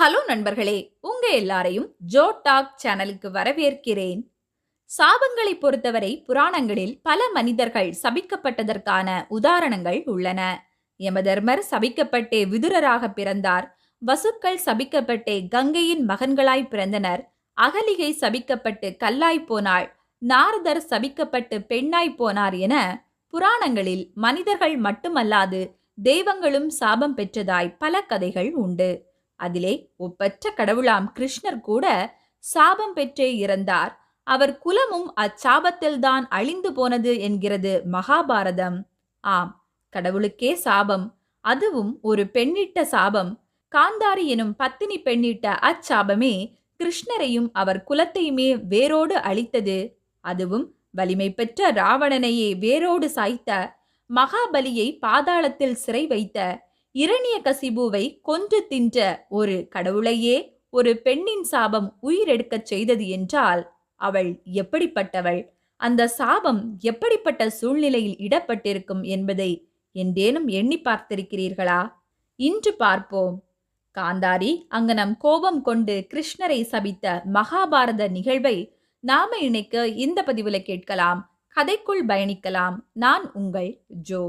Hello நண்பர்களே உங்க எல்லாரையும் ஜோ டாக் சேனலுக்கு வரவேற்கிறேன். சாபங்களை பொறுத்தவரை புராணங்களில் பல மனிதர்கள் சபிக்கப்பட்டதற்கான உதாரணங்கள் உள்ளன. யமதர்மர் சபிக்கப்பட்டே விதுரராக பிறந்தார். வசுக்கள் சபிக்கப்பட்டே கங்கையின் மகன்களாய் பிறந்தனர். அகலிகை சபிக்கப்பட்டு கல்லாய் போனாள். நாரதர் சபிக்கப்பட்டு பெண்ணாய் போனார் என புராணங்களில் மனிதர்கள் மட்டுமல்லாது தெய்வங்களும் சாபம் பெற்றதாய் பல கதைகள் உண்டு. அதிலே ஒப்பற்ற கடவுளாம் கிருஷ்ணர் கூட சாபம் பெற்றே இறந்தார். அவர் குலமும் அச்சாபத்தில்தான் அழிந்து போனது என்கிறது மகாபாரதம். ஆம் கடவுளுக்கே சாபம் அதுவும் ஒரு பெண்ணிட்ட சாபம். காந்தாரி எனும் பத்தினி பெண்ணிட்ட அச்சாபமே கிருஷ்ணரையும் அவர் குலத்தையுமே வேரோடு அழித்தது. அதுவும் வலிமை பெற்ற ராவணனையே வேரோடு சாய்த்த மகாபலியை பாதாளத்தில் சிறை வைத்த இரணிய கசிபுவை கொன்று தின்ற ஒரு கடவுளையே ஒரு பெண்ணின் சாபம் உயிரெடுக்கச் செய்தது என்றால் அவள் எப்படிப்பட்டவள்? அந்த சாபம் எப்படிப்பட்ட சூழ்நிலையில் இடப்பட்டிருக்கும் என்பதை என்றேனும் எண்ணி பார்த்திருக்கிறீர்களா? இன்று பார்ப்போம். காந்தாரி அங்கனம் கோபம் கொண்டு கிருஷ்ணரை சபித்த மகாபாரத நிகழ்வை நாம இணைக்க இந்த பதிவுல கேட்கலாம். கதைக்குள் பயணிக்கலாம். நான் உங்கள் ஜோ.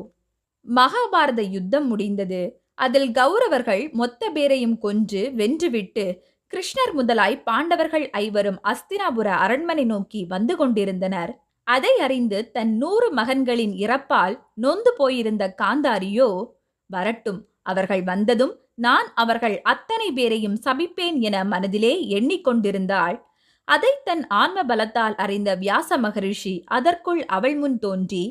மகாபாரத யுத்தம் முடிந்தது. அதில் கௌரவர்கள் மொத்த பேரையும் கொன்று வென்றுவிட்டு கிருஷ்ணர் முதலாய் பாண்டவர்கள் ஐவரும் அஸ்தினாபுர அரண்மனை நோக்கி வந்து கொண்டிருந்தனர். அதை அறிந்து தன் நூறு மகன்களின் இறப்பால் நொந்து போயிருந்த காந்தாரியோ வரட்டும் அவர்கள் வந்ததும் நான் அவர்கள் அத்தனை பேரையும் சபிப்பேன் என மனதிலே எண்ணிக்கொண்டிருந்தாள். அதை தன் ஆன்ம பலத்தால் அறிந்த வியாச மகரிஷி அதற்குள் அவள் முன் தோன்றி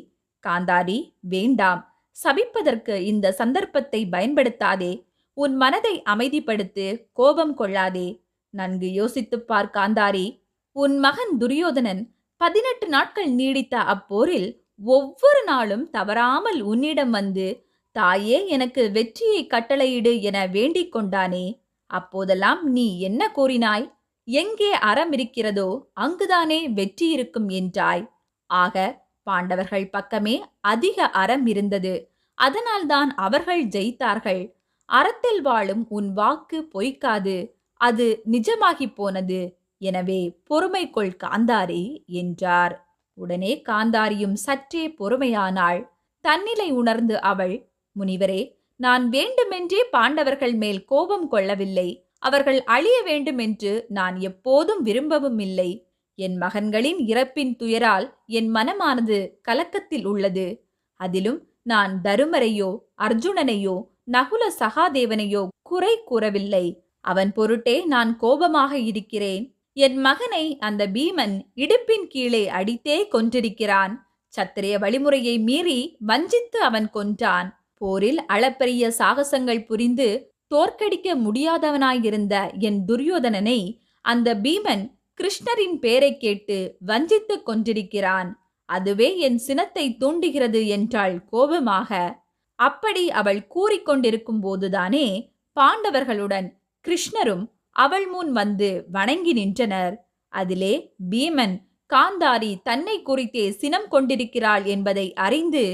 காந்தாரி வேண்டாம் சபிப்பதற்கு இந்த சந்தர்ப்பத்தை பயன்படுத்தாதே. உன் மனதை அமைதிப்படுத்து கோபம் கொள்ளாதே. நன்கு யோசித்துப் பார் காந்தாரி. உன் மகன் துரியோதனன் பதினெட்டு நாட்கள் நீடித்த அப்போரில் ஒவ்வொரு நாளும் தவறாமல் உன்னிடம் வந்து தாயே எனக்கு வெற்றியை கட்டளையிடு என வேண்டிக் கொண்டானே. அப்போதெல்லாம் நீ என்ன கூறினாய்? எங்கே அறம் இருக்கிறதோ அங்குதானே வெற்றி இருக்கும் என்றாய். ஆக பாண்டவர்கள் பக்கமே அதிக அறம் இருந்தது. அதனால்தான் அவர்கள் ஜெயித்தார்கள். அறத்தில் வாழும் உன் வாக்கு பொய்க்காது அது நிஜமாகி போனது. எனவே பொறுமை கொள் காந்தாரி என்றார். உடனே காந்தாரியும் சற்றே பொறுமையானாள். தன்னிலை உணர்ந்து அவள் முனிவரே நான் வேண்டுமென்றே பாண்டவர்கள் மேல் கோபம் கொள்ளவில்லை. அவர்கள் அழிய வேண்டுமென்று நான் எப்போதும் விரும்பவும் இல்லை. என் மகன்களின் இறப்பின் துயரால் என் மனமானது கலக்கத்தில் உள்ளது. அதிலும் நான் தருமரையோ அர்ஜுனனையோ நகுல சகாதேவனையோ குறை கூறவில்லை. அவன் பொருட்டே நான் கோபமாக இருக்கிறேன். என் மகனை அந்த பீமன் இடுப்பின் கீழே அடித்தே கொன்றிருக்கிறான். சத்திரிய வழிமுறையை மீறி வஞ்சித்து அவன் கொன்றான். போரில் அளப்பரிய சாகசங்கள் புரிந்து தோற்கடிக்க முடியாதவனாயிருந்த என் துரியோதனனை அந்த பீமன் கிருஷ்ணரின் பேரை கேட்டு வஞ்சித்து கொன்றிருக்கிறான். அதுவே என் சினத்தை தூண்டுகிறது என்றாள் கோபமாக. அப்படி அவள் கூறிக்கொண்டிருக்கும் போதுதானே பாண்டவர்களுடன் கிருஷ்ணரும் அவள் முன் வந்து வணங்கி நின்றனர். அதிலே பீமன் காந்தாரி தன்னை குறித்தே சினம் கொண்டிருக்கிறாள் என்பதை அறிந்து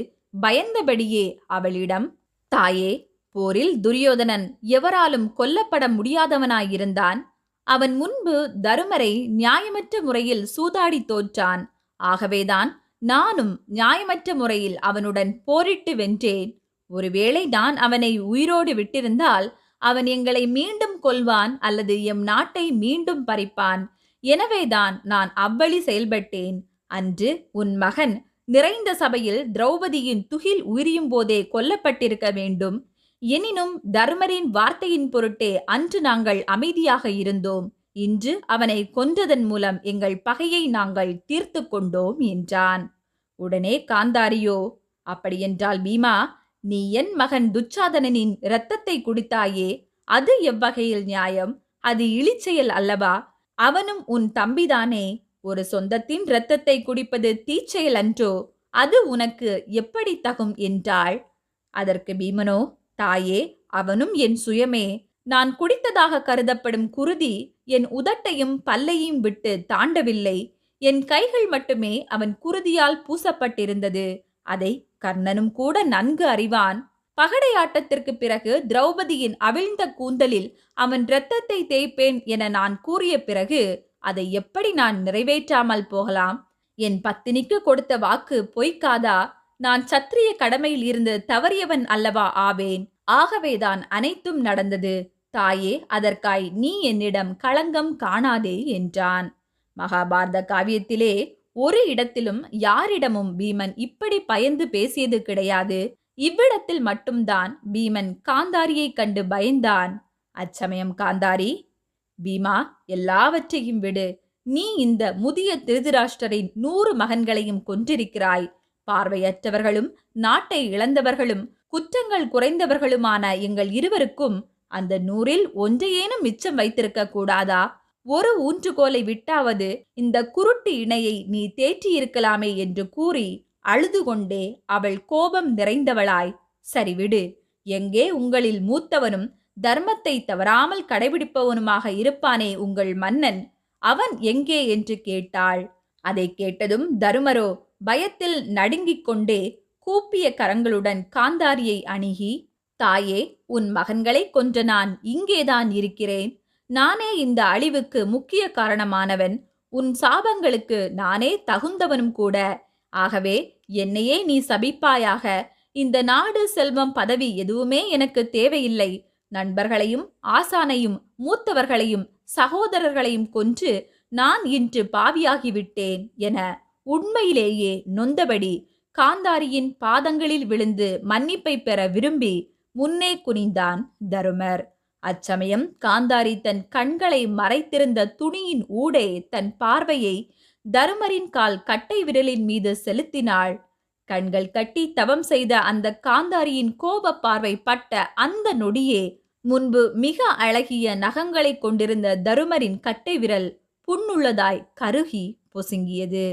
பயந்தபடியே அவளிடம் தாயே போரில் துரியோதனன் எவராலும் கொல்லப்பட முடியாதவனாயிருந்தான். அவன் முன்பு தருமரை நியாயமற்ற முறையில் சூதாடி தோற்றான். ஆகவேதான் நானும் நியாயமற்ற முறையில் அவனுடன் போரிட்டு வென்றேன். ஒருவேளை நான் அவனை உயிரோடு விட்டிருந்தால் அவன் எங்களை மீண்டும் கொல்வான் அல்லது எம் நாட்டை மீண்டும் பறிப்பான். எனவேதான் நான் அவ்வழி செயல்பட்டேன். அன்று உன் மகன் நிறைந்த சபையில் திரௌபதியின் துகில் உயிரியும் போதே கொல்லப்பட்டிருக்க வேண்டும். எனினும் தர்மரின் வார்த்தையின் பொருட்டே அன்று நாங்கள் அமைதியாக இருந்தோம். இன்று அவனை கொன்றதன் மூலம் எங்கள் பகையை நாங்கள் தீர்த்து கொண்டோம் என்றான். உடனே காந்தாரியோ அப்படியென்றால் பீமா நீ என் மகன் துச்சாதனனின் இரத்தத்தை குடித்தாயே அது எவ்வகையில் நியாயம்? அது இழிச்செயல் அல்லவா? அவனும் உன் தம்பிதானே ஒரு சொந்தத்தின் இரத்தத்தை குடிப்பது தீச்செயல் அன்றோ? அது உனக்கு எப்படி தகும்? என்றாள். அதற்கு பீமனோ தாயே அவனும் என் சுயமே. நான் குடித்ததாக கருதப்படும் குருதி என் உதட்டையும் பல்லையும் விட்டு தாண்டவில்லை. என் கைகள் மட்டுமே அவன் குருதியால் பூசப்பட்டிருந்தது. அதை கர்ணனும் கூட நன்கு அறிவான். பகடையாட்டத்திற்கு பிறகு திரௌபதியின் அவிழ்ந்த கூந்தலில் அவன் இரத்தத்தை தேய்ப்பேன் என நான் கூறிய பிறகு அதை எப்படி நான் நிறைவேற்றாமல் போகலாம்? என் பத்தினிக்கு கொடுத்த வாக்கு பொய்க்காதா? நான் சத்திரிய கடமையில் இருந்து தவறியவன் அல்லவா ஆவேன். ஆகவேதான் அனைத்தும் நடந்தது. தாயே அதற்காய் நீ என்னிடம் களங்கம் காணாதே என்றான். மகாபாரத காவியத்திலே ஒரு இடத்திலும் யாரிடமும் பீமன் இப்படி பயந்து பேசியது கிடையாது. இவ்விடத்தில் மட்டும்தான் பீமன் காந்தாரியைக் கண்டு பயந்தான். அச்சமயம் காந்தாரி பீமா எல்லாவற்றையும் விடு. நீ இந்த முதிய திருதராஷ்டரின் நூறு மகன்களையும் கொன்றிருக்கிறாய். பார்வையற்றவர்களும் நாட்டை இழந்தவர்களும் குற்றங்கள் குறைந்தவர்களுமான எங்கள் இருவருக்கும் அந்த நூறில் ஒன்றையேனும் மிச்சம் வைத்திருக்க கூடாதா? ஒரு ஊன்றுகோலை விட்டாவது இந்த குருட்டு இணையை நீ தேற்றியிருக்கலாமே என்று கூறி அழுது கொண்டே அவள் கோபம் நிறைந்தவளாய். சரி விடு எங்கே உங்களில் மூத்தவனும் தர்மத்தை தவறாமல் கடைபிடிப்பவனுமாக இருப்பானே உங்கள் மன்னன். அவன் எங்கே என்று கேட்டாள். அதை கேட்டதும் தருமரோ பயத்தில் நடுங்கிக் கொண்டே கூப்பிய கரங்களுடன் காந்தாரியை அணுகி தாயே உன் மகன்களை கொன்ற நான் இங்கேதான் இருக்கிறேன். நானே இந்த அழிவுக்கு முக்கிய காரணமானவன். உன் சாபங்களுக்கு நானே தகுந்தவனும் கூட. ஆகவே என்னையே நீ சபிப்பாயாக. இந்த நாடு செல்வம் பதவி எதுவுமே எனக்கு தேவையில்லை. நண்பர்களையும் ஆசானையும் மூத்தவர்களையும் சகோதரர்களையும் கொன்று நான் இன்று பாவியாகிவிட்டேன் என உண்மையிலேயே நொந்தபடி காந்தாரியின் பாதங்களில் விழுந்து மன்னிப்பை பெற விரும்பி முன்னே குனிந்தான் தருமர். அச்சமயம் காந்தாரி தன் கண்களை மறைத்திருந்த துணியின் ஊடே தன் பார்வையை தருமரின் கால் கட்டை விரலின் மீது செலுத்தினாள். கண்கள் கட்டி தவம் செய்த அந்த காந்தாரியின் கோப பார்வை பட்ட அந்த நொடியே முன்பு மிக அழகிய நகங்களை கொண்டிருந்த தருமரின் கட்டை விரல் புண்ணுள்ளதாய் கருகி பொசுங்கியது.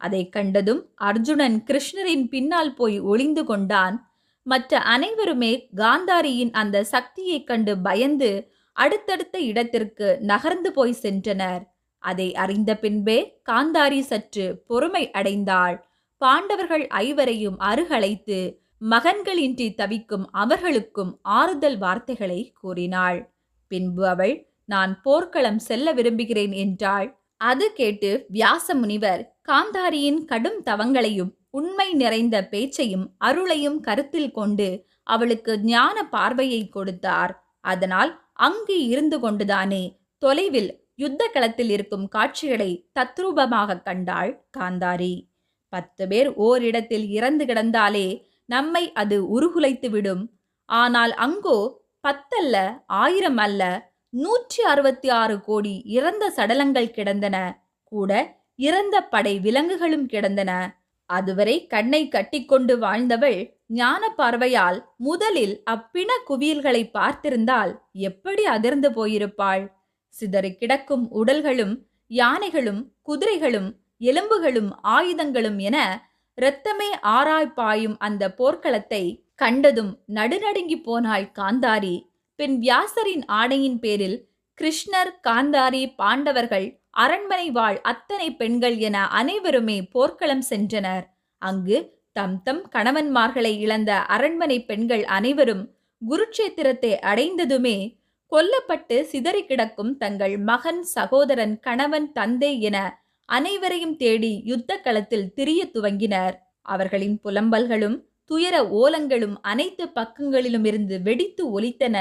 அதை கண்டதும் அர்ஜுனன் கிருஷ்ணரின் பின்னால் போய் ஒளிந்து கொண்டான். மற்ற அனைவருமே காந்தாரியின் அந்த சக்தியைக் கண்டு பயந்து அடுத்தடுத்த இடத்திற்கு நகர்ந்து போய் சென்றனர். அதை அறிந்த பின்பே காந்தாரி சற்று பொறுமை அடைந்தாள். பாண்டவர்கள் ஐவரையும் அருகழைத்து மகன்களின்றி தவிக்கும் அவர்களுக்கும் ஆறுதல் வார்த்தைகளை கூறினாள். பின்பு அவள் நான் போர்க்களம் செல்ல விரும்புகிறேன் என்றாள். அது கேட்டு வியாச முனிவர் காந்தாரியின் கடும் தவங்களையும் உண்மை நிறைந்த பேச்சையும் அருளையும் கருத்தில் கொண்டு அவளுக்கு ஞான பார்வையை கொடுத்தார். அதனால் அங்கு இருந்து கொண்டுதானே தொலைவில் யுத்த களத்தில் இருக்கும் காட்சிகளை தத்ரூபமாக கண்டாள் காந்தாரி. பத்து பேர் ஓரிடத்தில் இறந்து கிடந்தாலே நம்மை அது உருகுலைத்து விடும். ஆனால் அங்கோ பத்தல்ல ஆயிரம் அல்ல நூற்றி அறுபத்தி ஆறு கோடி இறந்த சடலங்கள் கிடந்தன. கூட இறந்த படை விலங்குகளும் கிடந்தன. அதுவரை கண்ணை கட்டிக்கொண்டு வாழ்ந்தவள் ஞான பார்வையால் முதலில் அப்பிண குவியல்களை பார்த்திருந்தால் எப்படி அதிர்ந்து போயிருப்பாள்? சிதறி கிடக்கும் உடல்களும் யானைகளும் குதிரைகளும் எலும்புகளும் ஆயுதங்களும் என இரத்தமே ஆராய் பாயும் அந்த போர்க்களத்தை கண்டதும் நடுநடுங்கி போனாள் காந்தாரி. பின் வியாசரின் ஆணையின் பேரில் கிருஷ்ணர் காந்தாரி பாண்டவர்கள் அரண்மனை வாழ் அத்தனை பெண்கள் என அனைவருமே போர்க்களம் சென்றனர். அங்கு தம் தம் கணவன்மார்களை இழந்த அரண்மனை பெண்கள் அனைவரும் குருட்சேத்திரத்தை அடைந்ததுமே கொல்லப்பட்டு சிதறி கிடக்கும் தங்கள் மகன் சகோதரன் கணவன் தந்தை என அனைவரையும் தேடி யுத்த களத்தில் திரிய துவங்கினர். அவர்களின் புலம்பல்களும் துயர ஓலங்களும் அனைத்து பக்கங்களிலும் இருந்து வெடித்து ஒலித்தன.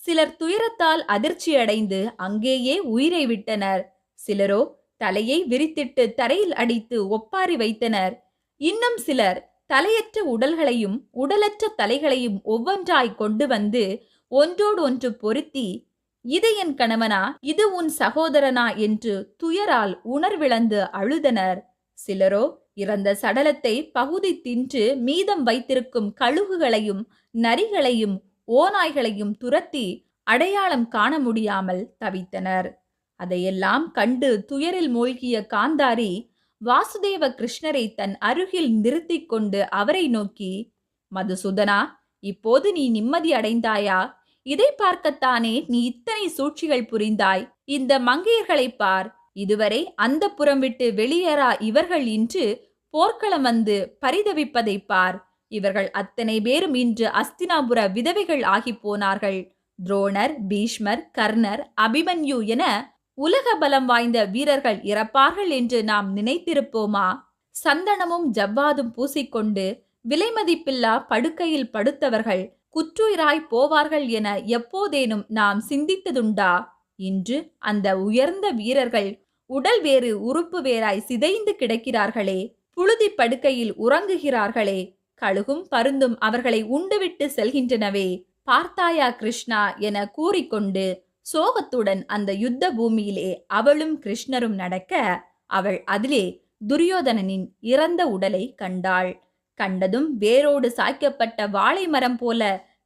சிலர் துயரத்தால் அதிர்ச்சியடைந்து அங்கேயே உயிரை விட்டனர். சிலரோ தலையை விரித்திட்டு தரையில் அடித்து ஒப்பாரி வைத்தனர். இன்னும் சிலர் தலையற்ற உடல்களையும் உடலற்ற தலைகளையும் ஒவ்வொன்றாய் கொண்டு வந்து ஒன்றோடு ஒன்று பொருத்தி இது என் கணவனா? இது உன் சகோதரனா என்று துயரால் உணர்விழந்து அழுதனர். சிலரோ இறந்த சடலத்தை பகுதி தின்று மீதம் வைத்திருக்கும் கழுகுகளையும் நரிகளையும் ஓநாய்களையும் துரத்தி அடையாளம் காண முடியாமல் தவித்தனர். அதையெல்லாம் கண்டு துயரில் மூழ்கிய காந்தாரி வாசுதேவ கிருஷ்ணரை தன் அருகில் நிறுத்திக் கொண்டு அவரை நோக்கி மதுசூதனா இப்போது நீ நிம்மதி அடைந்தாயா? இதை பார்க்கத்தானே நீ இத்தனை சூழ்ச்சிகள் புரிந்தாய்? இந்த மங்கையர்களை பார் இதுவரை அந்த புறம் விட்டு வெளியேறா இவர்கள் இன்று போர்க்களம் வந்து பரிதவிப்பதை பார். இவர்கள் அத்தனை பேரும் இன்று அஸ்தினாபுர விதவைகள் ஆகிப் போனார்கள். துரோணர் பீஷ்மர் கர்ணர் அபிமன்யு என உலக பலம் வாய்ந்த வீரர்கள் இறப்பார்கள் என்று நாம் நினைத்திருப்போமா? சந்தனமும் ஜவ்வாதும் பூசிக்கொண்டு விலைமதிப்பில்லா படுக்கையில் படுத்தவர்கள் குற்றுயிராய் போவார்கள் என எப்போதேனும் நாம் சிந்தித்ததுண்டா? இன்று அந்த உயர்ந்த வீரர்கள் உடல் வேறு உறுப்பு வேறாய் சிதைந்து கிடக்கிறார்களே புழுதி படுக்கையில் உறங்குகிறார்களே கழுகும் பருந்தும் அவர்களை உண்டுவிட்டு செல்கின்றனவே பார்த்தாயா கிருஷ்ணா? என கூறிக்கொண்டு சோகத்துடன் அந்த யுத்த பூமியிலே அவளும் கிருஷ்ணரும் நடக்க அவள் அதிலே துரியோதனனின் இறந்த உடலை கண்டாள். கண்டதும் வேரோடு சாய்க்கப்பட்ட வாழை மரம் போல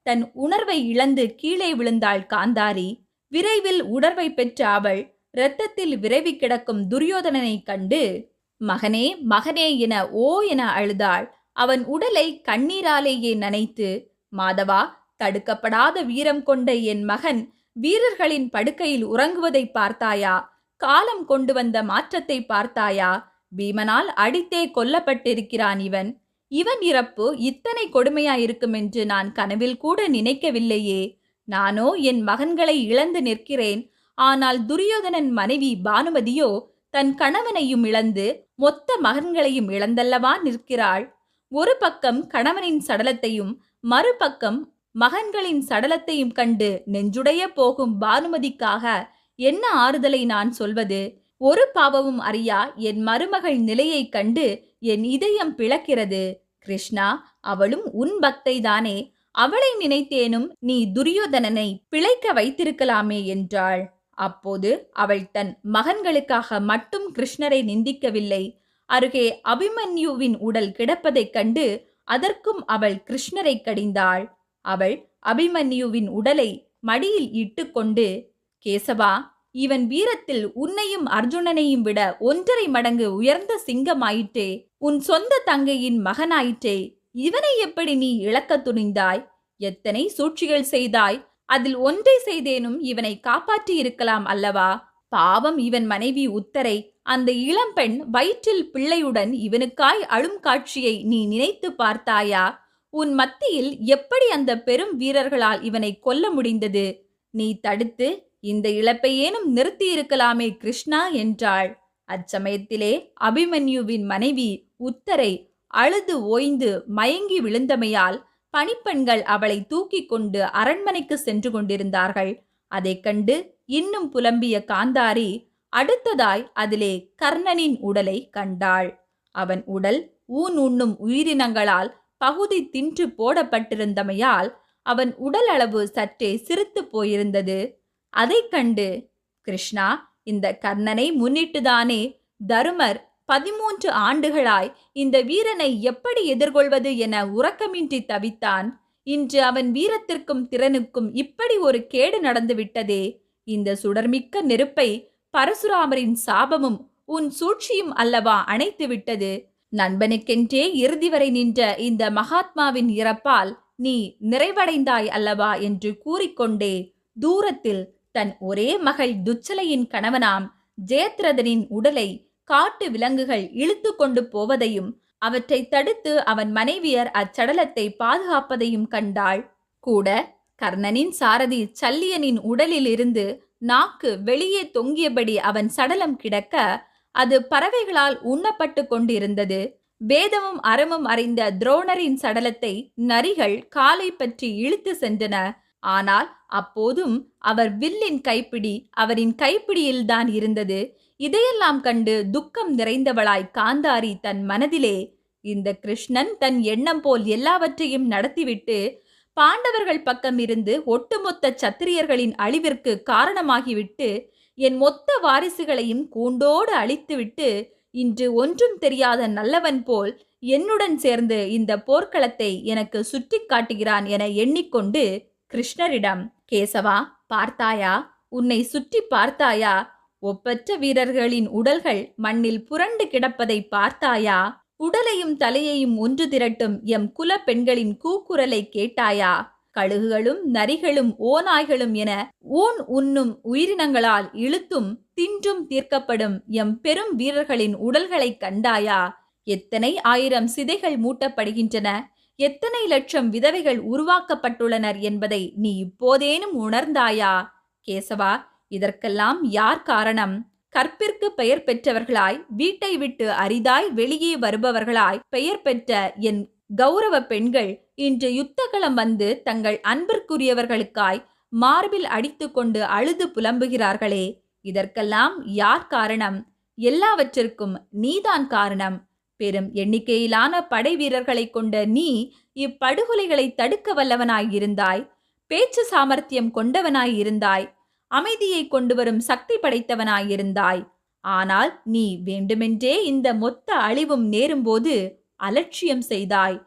தன் உணர்வை இழந்து கீழே விழுந்தாள் காந்தாரி. விரைவில் உணர்வை பெற்ற அவள் இரத்தத்தில் விரைவி கிடக்கும் துரியோதனனை கண்டு மகனே மகனே என ஓ என அழுதாள். அவன் உடலை கண்ணீராலேயே நனைத்து மாதவா தடுக்கப்படாத வீரம் கொண்ட என் மகன் வீரர்களின் படுக்கையில் உறங்குவதை பார்த்தாயா? காலம் கொண்டு வந்த மாற்றத்தை பார்த்தாயா? பீமனால் அடித்தே கொல்லப்பட்டிருக்கிறான் இவன். இவன் இறப்பு இத்தனை கொடுமையாயிருக்கும் என்று நான் கனவில் கூட நினைக்கவில்லையே. நானோ என் மகன்களை இழந்து நிற்கிறேன். ஆனால் துரியோதனன் மனைவி பானுமதியோ தன் கணவனையும் இழந்து மொத்த மகன்களையும் இழந்தல்லவா நிற்கிறாள்? ஒரு பக்கம் கணவனின் சடலத்தையும் மறுபக்கம் மகன்களின் சடலத்தையும் கண்டு நெஞ்சுடைய போகும் பானுமதிக்காக என்ன ஆறுதலை நான் சொல்வது? ஒரு பாவமும் அறியா என் மருமகள் நிலையைக் கண்டு என் இதயம் பிளக்கிறது. கிருஷ்ணா அவளும் உன் பக்தைதானே. அவளை நினைத்தேனும் நீ துரியோதனனை பிழைக்க வைத்திருக்கலாமே என்றாள். அப்போது அவள் தன் மகன்களுக்காக மட்டும் கிருஷ்ணரை நிந்திக்கவில்லை. அருகே அபிமன்யுவின் உடல் கிடப்பதைக் கண்டு அதற்கும் அவள் கிருஷ்ணரை கடிந்தாள். அவள் அபிமன்யுவின் உடலை மடியில் இட்டுக்கொண்டு கேசவா இவன் வீரத்தில் உன்னையும் அர்ஜுனனையும் விட ஒன்றரை மடங்கு உயர்ந்த சிங்கமாயிற்றே உன் சொந்த தங்கையின் மகனாயிற்றே இவனை எப்படி நீ இழக்கத் துணிந்தாய்? எத்தனை சூழ்ச்சிகள் செய்தாய்? அதில் ஒன்றை செய்தேனும் இவனை காப்பாற்றி இருக்கலாம் அல்லவா? பாவம் இவன் மனைவி உத்தரை அந்த இளம்பெண் வயிற்றில் பிள்ளையுடன் இவனுக்காய் அழும் காட்சியை நீ நினைத்து பார்த்தாயா? உன் மத்தியில் எப்படி அந்த பெரும் வீரர்களால் இவனை கொல்ல முடிந்தது? நீ தடுத்து இந்த இழப்பையேனும் நிறுத்தியிருக்கலாமே கிருஷ்ணா என்றாள். அச்சமயத்திலே அபிமன்யுவின் மனைவி உத்தரை அழுது ஓய்ந்து மயங்கி விழுந்தமையால் பணிப்பெண்கள் அவளை தூக்கிக் கொண்டு அரண்மனைக்கு சென்று கொண்டிருந்தார்கள். அதைக் கண்டு இன்னும் புலம்பிய காந்தாரி அடுத்ததாய் அதிலே கர்ணனின் உடலை கண்டாள். அவன் உடல் ஊன் உண்ணும் உயிரினங்களால் பகுதி தின்று போடப்பட்டிருந்தமையால் அவன் உடல் அளவு சற்றே சிரித்து போயிருந்தது. அதைக் கண்டு கிருஷ்ணா இந்த கர்ணனை முன்னிட்டுதானே தருமர் பதிமூன்று ஆண்டுகளாய் இந்த வீரனை எப்படி எதிர்கொள்வது என உறக்கமின்றி தவித்தான். இன்று அவன் வீரத்திற்கும் திறனுக்கும் இப்படி ஒரு கேடு நடந்துவிட்டதே. இந்த சுடர்மிக்க நெருப்பை பரசுராமரின் சாபமும் உன் சூழ்ச்சியும் அல்லவா அணைத்து விட்டது நண்பனுக்கென்றே இறுதி வரை நின்ற இந்த மகாத்மாவின் இறப்பால் நீ நிறைவடைந்தாய் அல்லவா என்று கூறிக்கொண்டே தூரத்தில் தன் ஒரே மகள் துச்சலையின் கணவனாம் ஜெயத்ரதனின் உடலை காட்டு விலங்குகள் இழுத்து கொண்டு போவதையும் அவற்றை தடுத்து அவன் மனைவியர் அச்சடலத்தை பாதுகாப்பதையும் கண்டாள். கூட கர்ணனின் சாரதி சல்லியனின் உடலிலிருந்து நாக்கு வெளியே தொங்கியபடி அவன் சடலம் கிடக்க அது பறவைகளால் உண்ணப்பட்டு கொண்டிருந்தது. வேதமும் அறமும் அறிந்த துரோணரின் சடலத்தை நரிகள் காலை பற்றி இழுத்து சென்றன. ஆனால் அப்போதும் அவர் வில்லின் கைப்பிடி அவரின் கைப்பிடியில்தான் இருந்தது. இதையெல்லாம் கண்டு துக்கம் நிறைந்தவளாய் காந்தாரி தன் மனதிலே இந்த கிருஷ்ணன் தன் எண்ணம் போல் எல்லாவற்றையும் நடத்திவிட்டு பாண்டவர்கள் பக்கம் இருந்து ஒட்டுமொத்த சத்திரியர்களின் அழிவிற்கு காரணமாகிவிட்டு என் மொத்த வாரிசுகளையும் கூண்டோடு அழித்துவிட்டு இன்று ஒன்றும் தெரியாத நல்லவன் போல் என்னுடன் சேர்ந்து இந்த போர்க்களத்தை எனக்கு சுட்டி காட்டுகிறான் என எண்ணிக்கொண்டு கிருஷ்ணரிடம் கேசவா பார்த்தாயா? உன்னை சுற்றி பார்த்தாயா? ஒப்பற்ற வீரர்களின் உடல்கள் மண்ணில் புரண்டு கிடப்பதை பார்த்தாயா? உடலையும் தலையையும் ஒன்று திரட்டும் எம் குல பெண்களின் கூக்குரலை கேட்டாயா? கழுகுகளும் நரிகளும் ஓநாய்களும் என ஊன் உண்ணும் உயிரினங்களால் இழுத்தும் தின்றும் தீர்க்கப்படும் எம் பெரும் வீரர்களின் உடல்களை கண்டாயா? எத்தனை ஆயிரம் சிதைகள் மூட்டப்படுகின்றன? எத்தனை லட்சம் விதவைகள் உருவாக்கப்பட்டுள்ளனர் என்பதை நீ இப்போதேனும் உணர்ந்தாயா? கேசவா இதற்கெல்லாம் யார் காரணம்? கற்பிற்கு பெயர் பெற்றவர்களாய் வீட்டை விட்டு அரிதாய் வெளியே வருபவர்களாய் பெயர் பெற்ற என் கௌரவ பெண்கள் இன்று யுத்தகளம் வந்து தங்கள் அன்பிற்குரியவர்களுக்காய் மார்பில் அடித்துக்கொண்டு அழுது புலம்புகிறார்களே. இதற்கெல்லாம் யார் காரணம்? எல்லாவற்றிற்கும் நீதான் காரணம். பெரும் எண்ணிக்கையிலான படை வீரர்களை கொண்ட நீ இப்படுகொலைகளை தடுக்க வல்லவனாயிருந்தாய். பேச்சு சாமர்த்தியம் கொண்டவனாயிருந்தாய். அமைதியை கொண்டு வரும் சக்தி படைத்தவனாயிருந்தாய். ஆனால் நீ வேண்டுமென்றே இந்த மொத்த அழிவும் நேரும்போது அலட்சியம் செய்தாய்.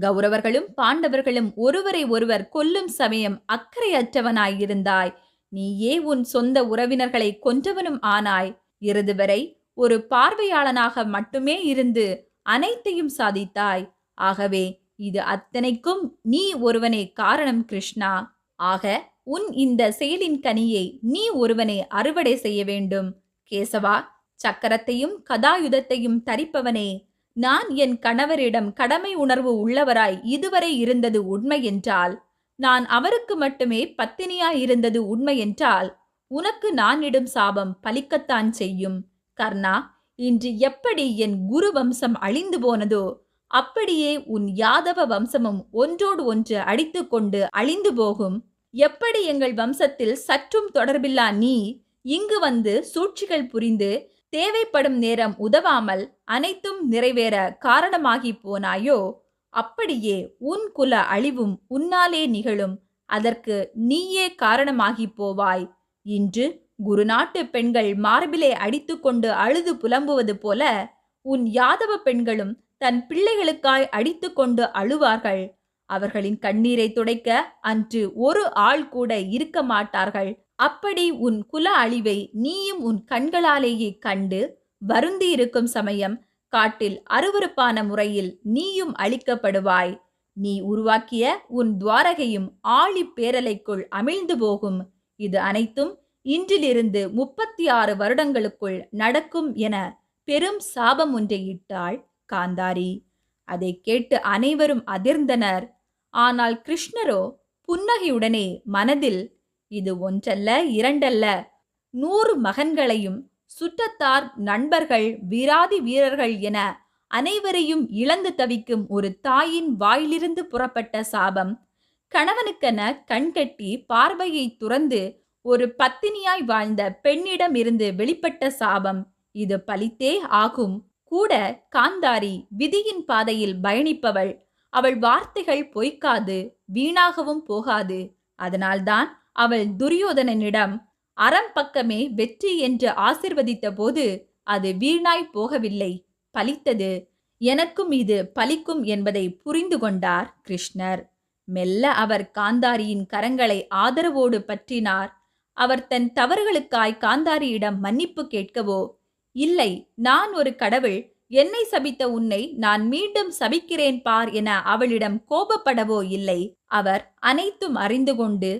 கௌரவர்களும் பாண்டவர்களும் ஒருவரை ஒருவர் கொல்லும் சமயம் அக்கறையற்றவனாயிருந்தாய். நீயே உன் சொந்த உறவினர்களை கொன்றவனும் ஆனாய். இறுதிவரை ஒரு பார்வையாளனாக மட்டுமே இருந்து அனைத்தையும் சாதித்தாய். ஆகவே இது அத்தனைக்கும் நீ ஒருவனே காரணம் கிருஷ்ணா. ஆக உன் இந்த செயலின் கனியை நீ ஒருவனே அறுவடை செய்ய வேண்டும். கேசவா சக்கரத்தையும் கதாயுதத்தையும் தரிப்பவனே. நான் என் கணவரிடம் கடமை உணர்வு உள்ளவராய் இதுவரை இருந்தது உண்மை என்றால் நான் அவருக்கு மட்டுமே பத்தினியாய் இருந்தது உண்மை என்றால் உனக்கு நான் இடும் சாபம் பலிக்கத்தான் செய்யும். கர்ணா இன்று எப்படி என் குரு வம்சம் அழிந்து போனதோ அப்படியே உன் யாதவ வம்சமும் ஒன்றோடு ஒன்று அடித்துக்கொண்டு அழிந்து போகும். எப்படி எங்கள் வம்சத்தில் சற்றும் தொடர்பில்லா நீ இங்கு வந்து சூழ்ச்சிகள் புரிந்து தேவைப்படும் நேரம் உதவாமல் அனைத்தும் நிறைவேற காரணமாகி போனாயோ அப்படியே உன் குல அழிவும் உன்னாலே நிகழும். அதற்கு நீயே காரணமாகி போவாய். இன்று குருநாட்டு பெண்கள் மார்பிலே அடித்துக்கொண்டு அழுது புலம்புவது போல உன் யாதவ பெண்களும் தன் பிள்ளைகளுக்காய் அடித்துக்கொண்டு அழுவார்கள். அவர்களின் கண்ணீரை துடைக்க அன்று ஒரு ஆள் கூட இருக்க மாட்டார்கள். அப்படி உன் குல அழிவை நீயும் உன் கண்களாலேயே கண்டு வருந்தி இருக்கும் சமயம் காட்டில் அருவருப்பான முறையில் நீயும் அழிக்கப்படுவாய். நீ உருவாக்கிய உன் துவாரகையும் ஆழி பேரலைக்குள் அமிழ்ந்து போகும். இது அனைத்தும் இன்றிலிருந்து முப்பத்தி ஆறு வருடங்களுக்குள் நடக்கும் என பெரும் சாபம் ஒன்றை இட்டாள் காந்தாரி. அதை கேட்டு அனைவரும் அதிர்ந்தனர். ஆனால் கிருஷ்ணரோ புன்னகையுடனே மனதில் இது ஒன்றல்ல இரண்டல்ல. நூறு மகன்களையும் சுற்றத்தார் நண்பர்கள் வீராதி வீரர்கள் என அனைவரையும் இழந்து தவிக்கும் ஒரு தாயின் வாயிலிருந்து புறப்பட்ட சாபம். கணவனுக்கென கண்கட்டி பார்வையை துறந்து ஒரு பத்தினியாய் வாழ்ந்த பெண்ணிடமிருந்து வெளிப்பட்ட சாபம். இது பலித்தே ஆகும். கூட காந்தாரி விதியின் பாதையில் பயணிப்பவள். அவள் வார்த்தைகள் பொய்க்காது வீணாகவும் போகாது. அதனால்தான் அவள் துரியோதனனிடம் அறம் பக்கமே வெற்றி என்று ஆசிர்வதித்த போது அது வீணாய் போகவில்லை. பலித்தது எனக்கும் இது பலிக்கும் என்பதை புரிந்து கொண்டார் கிருஷ்ணர். மெல்ல அவர் காந்தாரியின் கரங்களை ஆதரவோடு பற்றினார். அவர் தன் தவறுகளுக்காய் காந்தாரியிடம் மன்னிப்பு கேட்கவோ இல்லை நான் ஒரு கடவுள். என்னை சபித்த உன்னை நான் மீண்டும் சபிக்கிறேன் பார் என அவளிடம் கோபப்படவோ இல்லை. அவர் அனைத்தும் அறிந்து கொண்டு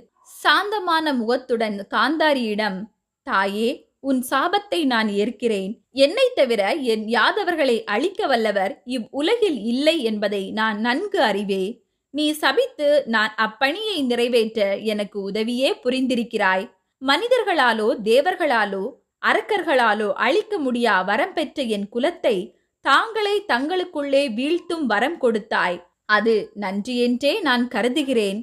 சாந்தமான முகத்துடன் காந்தாரியிடம் தாயே உன் சாபத்தை நான் ஏற்கிறேன். என்னை தவிர என் யாதவர்களை அழிக்க வல்லவர் இவ் உலகில் இல்லை என்பதை நான் நன்கு அறிவே. நீ சபித்து நான் அப்பணியை நிறைவேற்ற எனக்கு உதவியே புரிந்திருக்கிறாய். மனிதர்களாலோ தேவர்களாலோ அரக்கர்களாலோ அழிக்க முடியா வரம் பெற்ற என் குலத்தை தாங்களே தங்களுக்குள்ளே வீழ்த்தும் வரம் கொடுத்தாய். அது நன்றியென்றே நான் கருதுகிறேன்.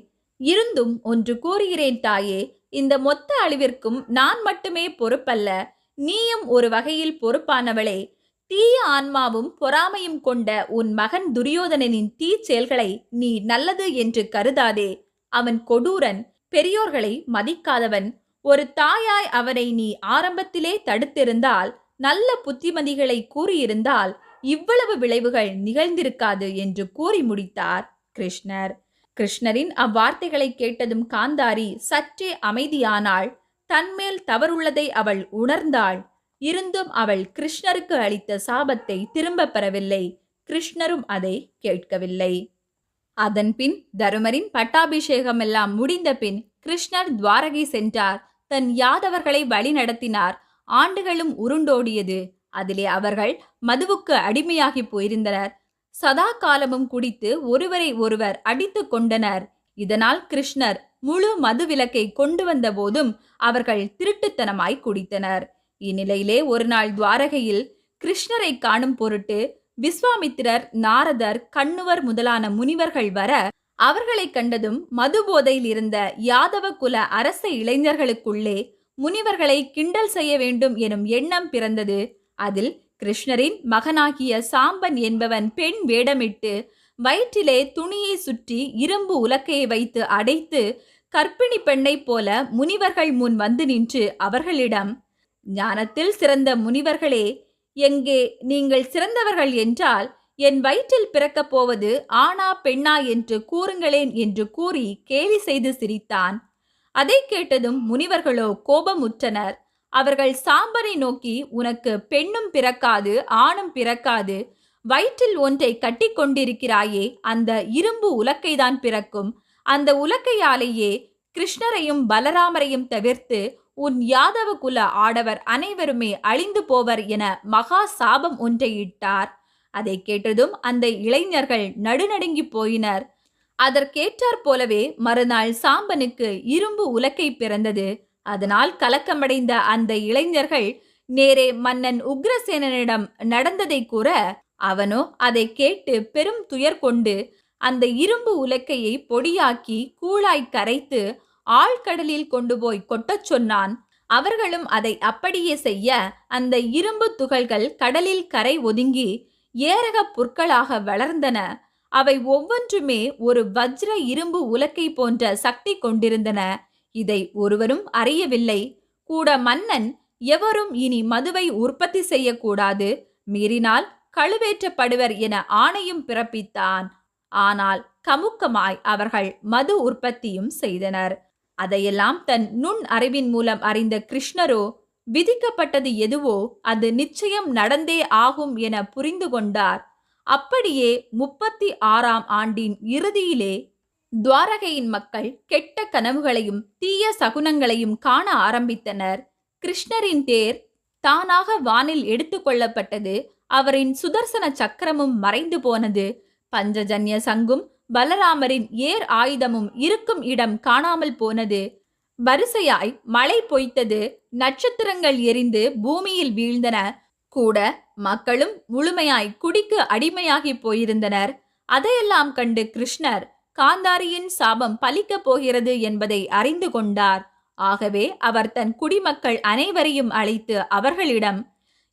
இருந்தும் ஒன்று கூறுகிறேன் தாயே இந்த மொத்த அழிவிற்கும் நான் மட்டுமே பொறுப்பல்ல. நீயும் ஒரு வகையில் பொறுப்பானவளே. தீய ஆன்மாவும் பொறாமையும் கொண்ட உன் மகன் துரியோதனனின் தீ செயல்களை நீ நல்லது என்று கருதாதே. அவன் கொடூரன் பெரியோர்களை மதிக்காதவன். ஒரு தாயாய் அவனை நீ ஆரம்பத்திலே தடுத்திருந்தால் நல்ல புத்திமதிகளை கூறியிருந்தால் இவ்வளவு விளைவுகள் நிகழ்ந்திருக்காது என்று கூறி முடித்தார் கிருஷ்ணர். கிருஷ்ணரின் அவ்வார்த்தைகளை கேட்டதும் காந்தாரி சற்றே அமைதியானாள். தன்மேல் தவறுள்ளதை அவள் உணர்ந்தாள். இருந்தும் அவள் கிருஷ்ணருக்கு அளித்த சாபத்தை திரும்பப் பெறவில்லை. கிருஷ்ணரும் அதை கேட்கவில்லை. அதன்பின் தருமரின் பட்டாபிஷேகம் எல்லாம் முடிந்த பின் கிருஷ்ணர் துவாரகை சென்றார். தன் யாதவர்களை வழிநடத்தினார் ஆண்டுகளும் உருண்டோடியது. அதிலே அவர்கள் மதுவுக்கு அடிமையாகி போயிருந்தனர். சதா காலமும் குடித்து ஒருவரை ஒருவர் அடித்துக் கொண்டனர். இதனால் கிருஷ்ணர் முழு மதுவிலக்கை கொண்டு வந்த போதும் அவர்கள் திருட்டுத்தனமாய் குடித்தனர். இந்நிலையிலே ஒரு நாள் துவாரகையில் கிருஷ்ணரை காணும் பொருட்டு விஸ்வாமித்திரர் நாரதர் கண்ணுவர் முதலான முனிவர்கள் வர அவர்களை கண்டதும் மது போதையில் இருந்த யாதவ குல அரச இளைஞர்களுக்குள்ளே முனிவர்களை கிண்டல் செய்ய வேண்டும் எனும் எண்ணம் பிறந்தது. அதில் கிருஷ்ணரின் மகனாகிய சாம்பன் என்பவன் பெண் வேடமிட்டு வயிற்றிலே துணியை சுற்றி இரும்பு உலக்கையை வைத்து அடைத்து கற்பிணி பெண்ணைப் போல முனிவர்கள் முன் வந்து நின்று அவர்களிடம் ஞானத்தில் சிறந்த முனிவர்களே எங்கே நீங்கள் சிறந்தவர்கள் என்றால் என் வயிற்றில் பிறக்கப் போவது ஆணா பெண்ணா என்று கூறுங்களேன் என்று கூறி கேலி செய்து சிரித்தான். அதை கேட்டதும் முனிவர்களோ கோபமுற்றனர். அவர்கள் சாம்பரை நோக்கி உனக்கு பெண்ணும் பிறக்காது ஆணும் பிறக்காது. வயிற்றில் ஒன்றை கட்டி கொண்டிருக்கிறாயே அந்த இரும்பு உலக்கைதான் பிறக்கும். அந்த உலக்கையாலேயே கிருஷ்ணரையும் பலராமரையும் தவிர்த்து உன் யாதவ குல ஆடவர் அனைவருமே அழிந்து போவர் என மகா சாபம் ஒன்றை இட்டார். அதை கேட்டதும் அந்த இளைஞர்கள் நடுநடுங்கி போயினர். அதற்கேற்றாற் போலவே மறுநாள் சாம்பனுக்கு இரும்பு உலக்கை பிறந்தது. அதனால் கலக்கமடைந்த அந்த இளைஞர்கள் நேரே மன்னன் உக்ரசேனனிடம் நடந்ததை கூற அவனோ அதை கேட்டு பெரும் துயர் கொண்டு அந்த இரும்பு உலக்கையை பொடியாக்கி கூழாய் கரைத்து ஆழ்கடலில் கொண்டு போய் கொட்டச் சொன்னான். அவர்களும் அதை அப்படியே செய்ய அந்த இரும்பு துகள்கள் கடலில் கரை ஒதுங்கி ஏரக புற்களாக வளர்ந்தன. அவை ஒவ்வொன்றுமே ஒரு வஜ்ர இரும்பு உலக்கை போன்ற சக்தி கொண்டிருந்தன. இதை ஒருவரும் அறியவில்லை. கூட மன்னன் எவரும் இனி மதுவை உற்பத்தி செய்யக்கூடாது. மீறினால் கழுவேற்றப்படுவர் என ஆணையும் பிறப்பித்தான். ஆனால் கமுக்கமாய் அவர்கள் மது உற்பத்தியும் செய்தனர். அதையெல்லாம் தன் நுண் அறிவின் மூலம் அறிந்த கிருஷ்ணரோ விதிக்கப்பட்டது எதுவோ அது நிச்சயம் நடந்தே ஆகும் என புரிந்து கொண்டார். அப்படியே முப்பத்தி ஆறாம் ஆண்டின் இறுதியிலே துவாரகையின் மக்கள் கெட்ட கனவுகளையும் தீய சகுனங்களையும் காண ஆரம்பித்தனர். கிருஷ்ணரின் தேர் தானாக வானில் எடுத்துக்கொள்ளப்பட்டது அவரின் சுதர்சன சக்கரமும் மறைந்து போனது. பஞ்சஜன்ய சங்கும் பலராமரின் ஏர் ஆயுதமும் இருக்கும் இடம் காணாமல் போனது. வரிசையாய் மழை பொய்த்தது. நட்சத்திரங்கள் எரிந்து பூமியில் வீழ்ந்தன. கூட மக்களும் முழுமையாய் குடிக்கு அடிமையாகி போயிருந்தனர். அதையெல்லாம் கண்டு கிருஷ்ணர் காந்தாரியின் சாபம் பலிக்கப் போகிறது என்பதை அறிந்து கொண்டார். ஆகவே அவர் தன் குடிமக்கள் அனைவரையும் அழைத்து அவர்களிடம்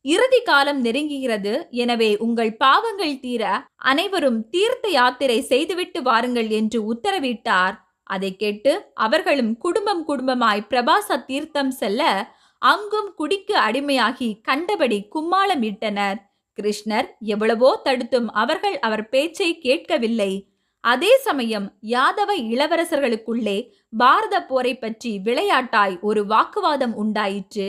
இறுதி காலம் நெருங்குகிறது எனவே உங்கள் பாவங்கள் தீர அனைவரும் தீர்த்த யாத்திரை செய்துவிட்டு வாருங்கள் என்று உத்தரவிட்டார். அதை கேட்டு அவர்களும் குடும்பம் குடும்பமாய் பிரபாச தீர்த்தம் செல்ல அங்கும் குடிக்கு அடிமையாகி கண்டபடி கும்மாளமிட்டனர். கிருஷ்ணர் எவ்வளவோ தடுத்தும் அவர்கள் அவர் பேச்சை கேட்கவில்லை. அதே சமயம் யாதவ இளவரசர்களுக்குள்ளே பாரத போரை பற்றி விளையாட்டாய் ஒரு வாக்குவாதம் உண்டாயிற்று.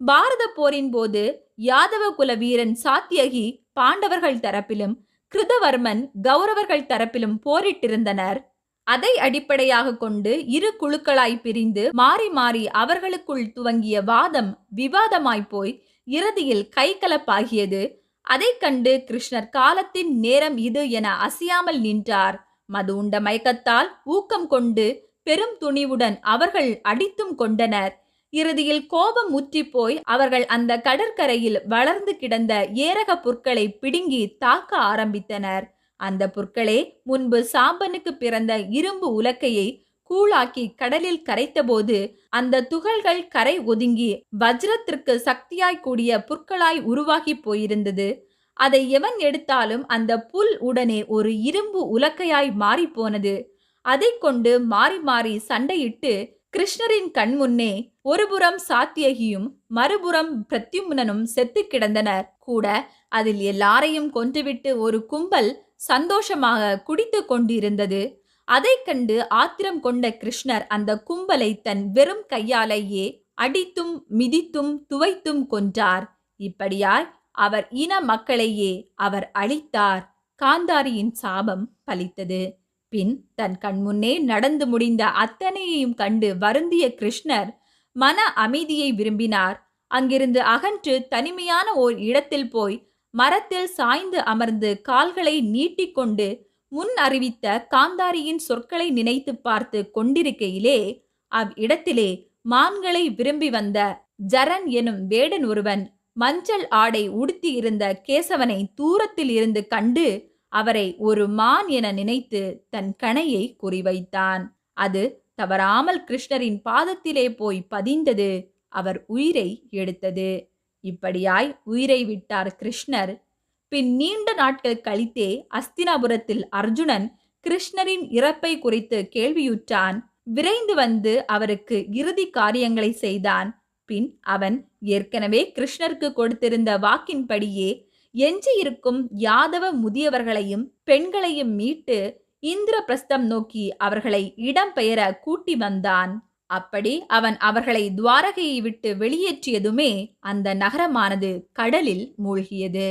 பாரத போரின் போது யாதவ குல வீரன் சாத்தியகி பாண்டவர்கள் தரப்பிலும் கிருதவர்மன் கௌரவர்கள் தரப்பிலும் போரிட்டிருந்தனர். அதை அடிப்படையாக கொண்டு இரு குழுக்களாய் பிரிந்து மாறி மாறி அவர்களுக்குள் துவங்கிய வாதம் விவாதமாய் போய் இறுதியில் கைகலப்பாகியது. அதைக் கண்டு கிருஷ்ணர் காலத்தின் நேரம் இது என அசையாமல் நின்றார். மது உண்ட மயக்கத்தால் ஊக்கம் கொண்டு பெரும் துணிவுடன் அவர்கள் அடித்தும் கொண்டனர். இறுதியில் கோபம் முற்றி போய் அவர்கள் அந்த கடற்கரையில் வளர்ந்து கிடந்த ஏரக புற்களை பிடுங்கி தாக்க ஆரம்பித்தனர். அந்த புற்களே முன்பு சாம்பனுக்கு பிறந்த இரும்பு உலக்கையை கூழாக்கி கடலில் கரைத்தபோது அந்த துகள்கள் கரை ஒதுங்கி வஜ்ரத்திற்கு சக்தியாய் கூடிய புற்களாய் உருவாகி போயிருந்தது. அதை எவன் எடுத்தாலும் அந்த புல் உடனே ஒரு இரும்பு உலக்கையாய் மாறிப்போனது. அதைக் கொண்டு மாறி மாறி சண்டையிட்டு கிருஷ்ணரின் கண் முன்னே ஒருபுறம் சாத்தியகியும் மறுபுறம் பிரத்யும்னனும் செத்து கிடந்தனர். கூட அதில் எல்லாரையும் கொன்றுவிட்டு ஒரு கும்பல் சந்தோஷமாக குடித்து கொண்டிருந்தது. அதை கண்டு ஆத்திரம் கொண்ட கிருஷ்ணர் அந்த கும்பலை தன் வெறும் கையாலேயே அடித்தும் மிதித்தும் துவைத்தும் கொன்றார். இப்படியாய் அவர் இன மக்களையே அவர் அழித்தார். காந்தாரியின் சாபம் பலித்தது. பின் தன் கண்முன்னே நடந்து முடிந்த அத்தனையையும் கண்டு வருந்திய கிருஷ்ணர் மன அமைதியை விரும்பினார். அங்கிருந்து அகன்று தனிமையான ஓர் இடத்தில் போய் மரத்தில் சாய்ந்து அமர்ந்து கால்களை நீட்டிக்கொண்டு முன் அறிவித்த காந்தாரியின் சொற்களை நினைத்து பார்த்து கொண்டிருக்கையிலே அவ்விடத்திலே மான்களை விரும்பி வந்த ஜரன் எனும் வேடன் ஒருவன் மஞ்சள் ஆடை உடுத்தியிருந்த கேசவனை தூரத்தில் இருந்து கண்டு அவரை ஒரு மான் என நினைத்து தன் கணையை குறிவைத்தான். அது தவறாமல் கிருஷ்ணரின் பாதத்திலே போய் பதிந்தது. அவர் உயிரை எடுத்தது. இப்படியாய் உயிரை விட்டார் கிருஷ்ணர் பின் நீண்ட நாட்கள் கழித்தே அஸ்தினாபுரத்தில் அர்ஜுனன் கிருஷ்ணரின் இறப்பை குறித்து கேள்வியுற்றான். விரைந்து வந்து அவருக்கு இறுதி காரியங்களை செய்தான். பின் அவன் ஏற்கனவே கிருஷ்ணருக்கு கொடுத்திருந்த வாக்கின்படியே எஞ்சியிருக்கும் யாதவ முதியவர்களையும் பெண்களையும் மீட்டு இந்திரபிரஸ்தம் நோக்கி அவர்களை இடம்பெயர கூட்டி வந்தான். அப்படி அவன் அவர்களை துவாரகையை விட்டு வெளியேற்றியதுமே அந்த நகரமானது கடலில் மூழ்கியது.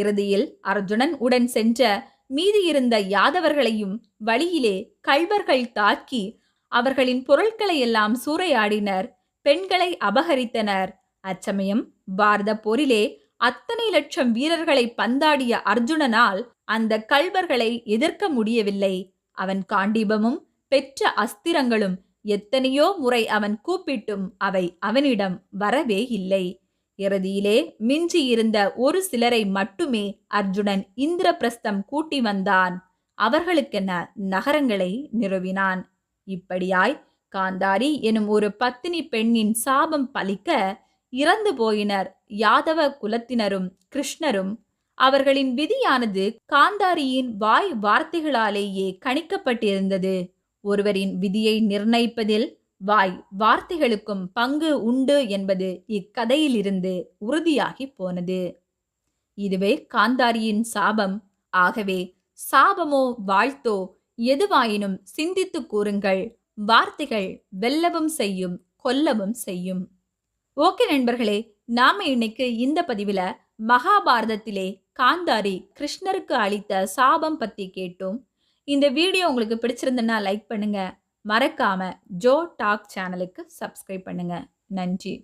இறுதியில் அர்ஜுனன் உடன் சென்ற மீதியிருந்த யாதவர்களையும் வழியிலே கள்வர்கள் தாக்கி அவர்களின் பொருட்களை எல்லாம் சூறையாடினர். பெண்களை அபகரித்தனர். அச்சமயம் பாரத போரிலே அத்தனை லட்சம் வீரர்களை பந்தாடிய அர்ஜுனனால் அந்த கள்வர்களை எதிர்க்க முடியவில்லை. அவன் காண்டீபமும் பெற்ற அஸ்திரங்களும் எத்தனையோ முறை அவன் கூப்பிட்டும் அவை அவனிடம் வரவே இல்லை. இறுதியிலே மிஞ்சியிருந்த ஒரு சிலரை மட்டுமே அர்ஜுனன் இந்திரபிரஸ்தம் கூட்டி வந்தான். அவர்களுக்கென நகரங்களை நிறுவினான். இப்படியாய் காந்தாரி எனும் ஒரு பத்தினி பெண்ணின் சாபம் பலிக்க இறந்து போயினர். யாதவ குலத்தினரும் கிருஷ்ணரும் அவர்களின் விதியானது காந்தாரியின் வாய் வார்த்தைகளாலேயே கணிக்கப்பட்டிருந்தது. ஒருவரின் விதியை நிர்ணயிப்பதில் வாய் வார்த்தைகளுக்கும் பங்கு உண்டு என்பது இக்கதையிலிருந்து உறுதியாகி போனது. இதுவே காந்தாரியின் சாபம். ஆகவே சாபமோ வாழ்த்தோ எதுவாயினும் சிந்தித்து கூறுங்கள். வார்த்தைகள் வெல்லவும் செய்யும் கொல்லவும் செய்யும். ஓகே நண்பர்களே நாம இன்னைக்கு இந்த பதிவில் மகாபாரதத்திலே காந்தாரி கிருஷ்ணருக்கு அளித்த சாபம் பத்தி கேட்டோம். இந்த வீடியோ உங்களுக்கு பிடிச்சிருந்தனா லைக் பண்ணுங்க. மறக்காம ஜோ டாக் சேனலுக்கு சப்ஸ்கிரைப் பண்ணுங்க. நன்றி.